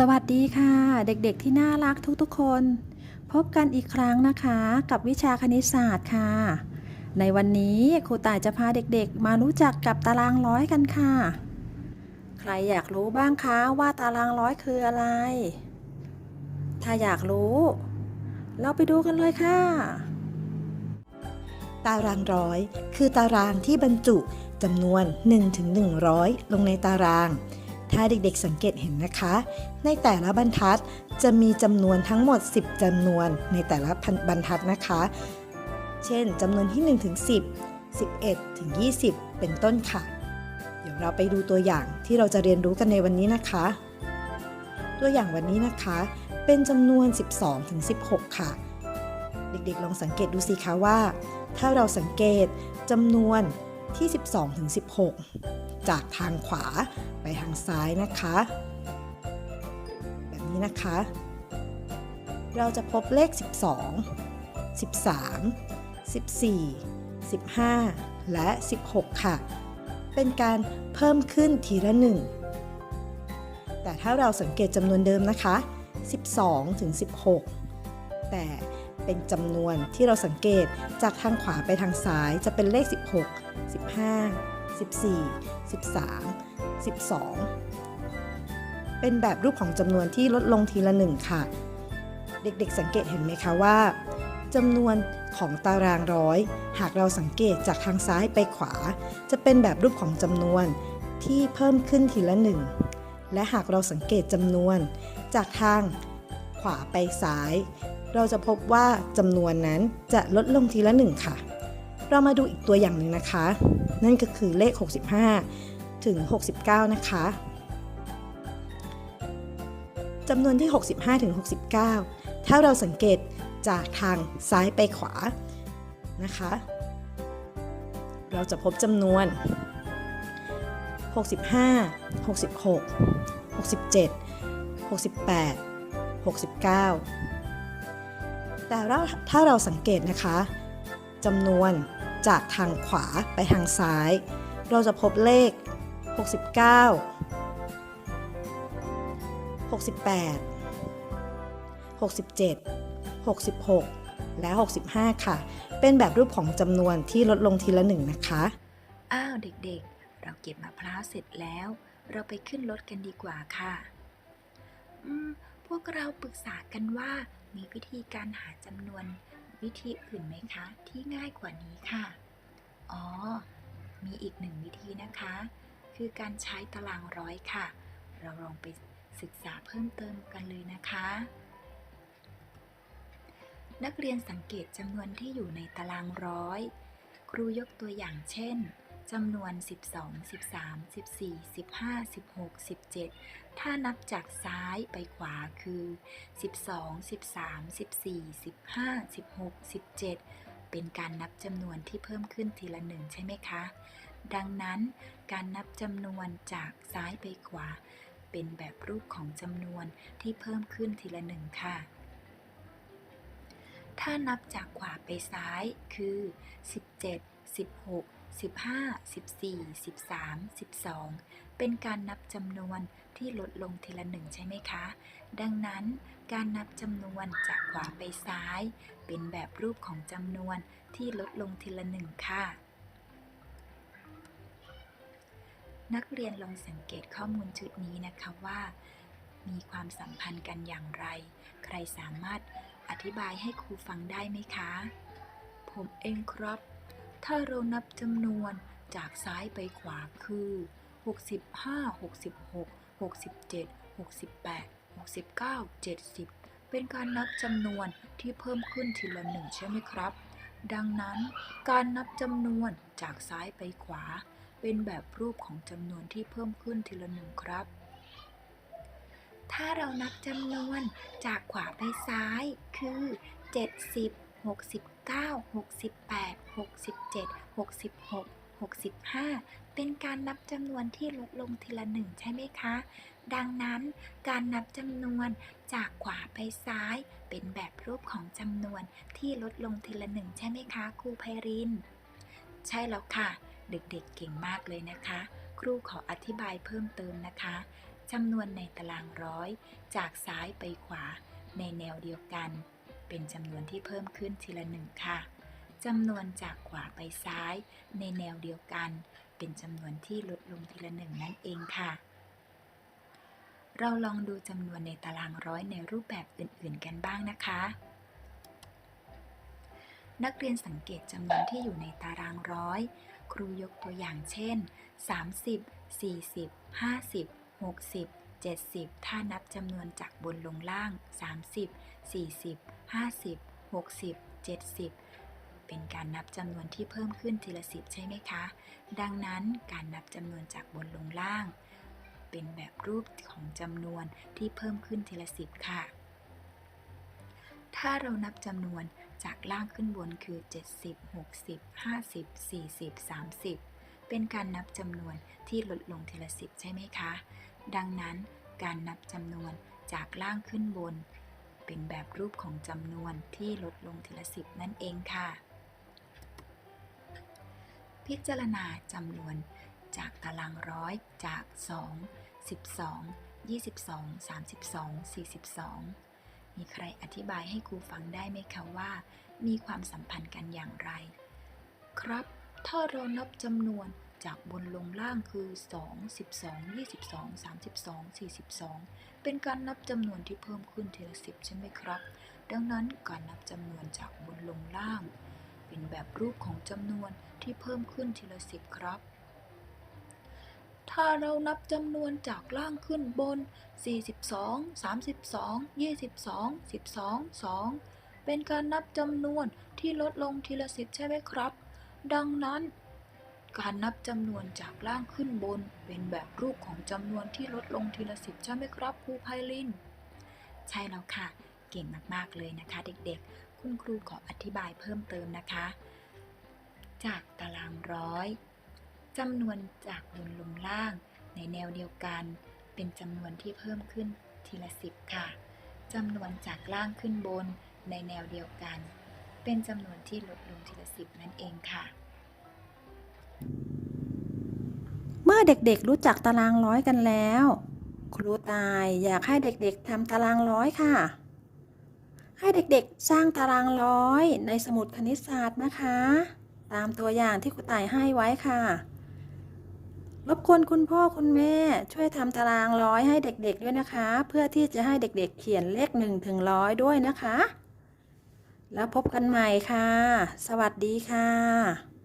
สวัสดีค่ะ เด็กๆที่น่ารักทุกๆคน พบกันอีกครั้งนะคะ กับวิชาคณิตศาสตร์ค่ะ ในวันนี้ครูต่ายจะพาเด็กๆ มารู้จักกับตารางร้อยกันค่ะ ใครอยากรู้บ้างคะว่าตารางร้อยคืออะไร ถ้าอยากรู้ เราไปดูกันเลยค่ะ ตารางร้อย คือตารางที่บรรจุจำนวน1ถึง100 ลงในตาราง ถ้าเด็กๆสังเกตเห็นนะคะ ในแต่ละบรรทัดจะมีจำนวนทั้งหมด 10จำนวนในแต่ละบรรทัดนะคะ เช่นจำนวนที่1ถึง10 11ถึง20 เป็นต้นค่ะ เดี๋ยวเราไปดูตัวอย่างที่เราจะเรียนรู้กันในวันนี้นะคะ ตัวอย่างวันนี้นะคะ เป็นจำนวน 12ถึง16 ค่ะ เด็กๆลองสังเกตดูสิคะว่า ถ้าเราสังเกตจำนวนที่ 12ถึง16 จากทางขวาไปทางซ้ายนะคะ แบบนี้นะคะ เราจะพบเลข 12 13 14 15 และ 16 ค่ะ เป็นการเพิ่มขึ้นทีละ 1 แต่ถ้าเราสังเกตจำนวนเดิมนะคะ 12 ถึง 16 แต่เป็นจำนวนที่เราสังเกตจากทางขวาไปทางซ้ายจะเป็นเลข 16 15 14 13 12 เป็นแบบรูปของจำนวนที่ลดลงทีละหนึ่งค่ะ เด็กๆสังเกตเห็นไหมคะว่าจำนวนของตารางร้อย หากเราสังเกตจากทางซ้ายไปขวา จะเป็นแบบรูปของจำนวนที่เพิ่มขึ้นทีละหนึ่งและหากเราสังเกตจำนวน จากทางขวาไปซ้าย เราจะพบว่าจำนวนนั้นจะลดลงทีละหนึ่งค่ะ เรามาดูอีกตัวอย่างหนึ่งนะคะ นั่นก็คือเลข 65 ถึง 69 นะคะจำนวนที่ 65ถึง69 ถ้าเราสังเกตจากทางซ้ายไปขวานะคะ เราจะพบจำนวน 65 66 67 68 69 แต่เราถ้าเราสังเกตนะคะจำนวน จากทางขวาไปทางซ้าย เราจะพบเลข 69 68 67 66 และ 65 ค่ะ เป็นแบบรูปของจำนวนที่ลดลงทีละหนึ่งนะคะ อ้าวเด็กๆ เราเก็บมะพร้าวเสร็จแล้ว เราไปขึ้นรถกันดีกว่าค่ะ อืม พวกเราปรึกษากันว่ามีวิธีการหาจำนวน วิธีอื่นไหมคะ ที่ง่ายกว่านี้ค่ะ อ๋อ มีอีกหนึ่งวิธีนะคะ คือการใช้ตารางร้อยค่ะ เราลองไปศึกษาเพิ่มเติมกันเลยนะคะ นักเรียนสังเกตจำนวนที่อยู่ในตารางร้อย ครูยกตัวอย่างเช่น จำนวน 12 13 14 15 16 17 ถ้านับจากซ้ายไปขวาคือ 12 13 14 15 16 17 เป็นการนับจำนวนที่เพิ่มขึ้นทีละหนึ่งใช่ไหมคะ ดังนั้นการนับจำนวนจากซ้ายไปขวา เป็นแบบรูปของจำนวนที่เพิ่มขึ้นทีละหนึ่งค่ะถ้านับจากขวาไปซ้ายคือ 17 16 15 14 13 12 เป็นการนับจำนวนที่ลดลงทีละหนึ่งใช่ไหมคะ ดังนั้นการนับจำนวนจากขวาไปซ้าย เป็นแบบรูปของจำนวนที่ลดลงทีละหนึ่งค่ะ นักเรียนลองสังเกตข้อมูลชุดนี้นะคะว่า มีความสัมพันธ์กันอย่างไร ใครสามารถอธิบายให้ครูฟังได้ไหมคะ ผมเองครับ ถ้าเรานับจำนวนจากซ้ายไปขวาคือ 65 66 67 68 69 70 เป็นการนับจำนวนที่เพิ่มขึ้นทีละหนึ่งใช่ไหมครับ ดังนั้นการนับจำนวนจากซ้ายไปขวา เป็นแบบรูปของจำนวนที่เพิ่มขึ้นทีละหนึ่งครับ ถ้าเรานับจำนวนจากขวาไปซ้ายคือ 70 69 68 67 66 65 เป็นการนับจำนวนที่ลดลงทีละหนึ่งใช่ไหมคะ ดังนั้นการนับจำนวนจากขวาไปซ้ายเป็นแบบรูปของจำนวนที่ลดลงทีละหนึ่งใช่ไหมคะครูไพริน ใช่แล้วค่ะ เด็กๆเก่งมากเลยนะคะ ครูขออธิบายเพิ่มเติมนะคะจำนวนในตารางร้อย จากซ้ายไปขวาในแนวเดียวกัน เป็นจำนวนที่เพิ่มขึ้นทีละหนึ่งค่ะ จำนวนจากขวาไปซ้ายในแนวเดียวกัน เป็นจำนวนที่ลดลงทีละหนึ่งนั่นเองค่ะ เราลองดูจำนวนในตารางร้อยในรูปแบบอื่นๆ กันบ้างนะคะ นักเรียนสังเกตจำนวนที่อยู่ในตารางร้อย ครูยกตัวอย่างเช่น 30 40 50 60 70 ถ้านับจำนวนจากบนลงล่าง 30 40 50 60 70 เป็นการนับจำนวนที่เพิ่มขึ้นทีละสิบใช่ไหมคะ ดังนั้นการนับจำนวนจากบนลงล่าง เป็นแบบรูปของจำนวนที่เพิ่มขึ้นทีละสิบค่ะ ถ้าเรานับจำนวนจากล่างขึ้นบนคือ 70 60 50 40 30 เป็นการนับจำนวนที่ลดลงทีละสิบใช่ไหมคะ ดังนั้นการนับจำนวนจากล่างขึ้นบนเป็นแบบรูปของจำนวนที่ลดลงทีละสิบนั่นเองค่ะ พิจารณาจำนวนจากตารางร้อยจาก 2 12 22 32 42 มีใครอธิบายให้ครูฟังได้ไหมคะว่า มีความสัมพันธ์กันอย่างไร ครับ ถ้าเรานับจำนวนจากบนลงล่างคือ 2 12 22 32 42 เป็นการนับจำนวนที่เพิ่มขึ้นทีละสิบใช่ไหมครับ ดังนั้นการนับจำนวนจากบนลงล่าง เป็นแบบรูปของจำนวนที่เพิ่มขึ้นทีละสิบครับ ถ้าเรานับจำนวนจากล่างขึ้นบน 42 32 22 12 2 เป็นการนับจำนวนที่ลดลงทีละสิบใช่ไหมครับ ดังนั้น การนับจำนวนจากล่างขึ้นบน เป็นแบบรูปของจำนวนที่ลดลงทีละสิบใช่ไหมครับครูไพลิน ใช่แล้วค่ะ เก่งมากๆเลยนะคะเด็กๆ คุณครูขออธิบายเพิ่มเติมนะคะ จากตารางร้อยจำนวนจากบนลงล่างในแนวเดียวกัน เป็นจำนวนที่เพิ่มขึ้นทีละสิบค่ะจำนวนจากล่างขึ้นบนในแนวเดียวกัน เป็นจำนวนที่ลดลงทีละสิบนั่นเองค่ะ เมื่อเด็กๆรู้จักตารางร้อยกันแล้ว ครูตายอยากให้เด็กๆทำตารางร้อยค่ะ ให้เด็กๆ สร้างตารางร้อยในสมุดคณิตศาสตร์นะคะ ตามตัวอย่างที่ครูต่ายให้ไว้ค่ะ รบกวนคุณพ่อคุณแม่ช่วยทำตารางร้อยให้เด็กๆด้วยนะคะ เพื่อที่จะให้เด็กๆ เขียนเลขหนึ่งถึงร้อยด้วยนะคะ แล้วพบกันใหม่ค่ะ สวัสดีค่ะ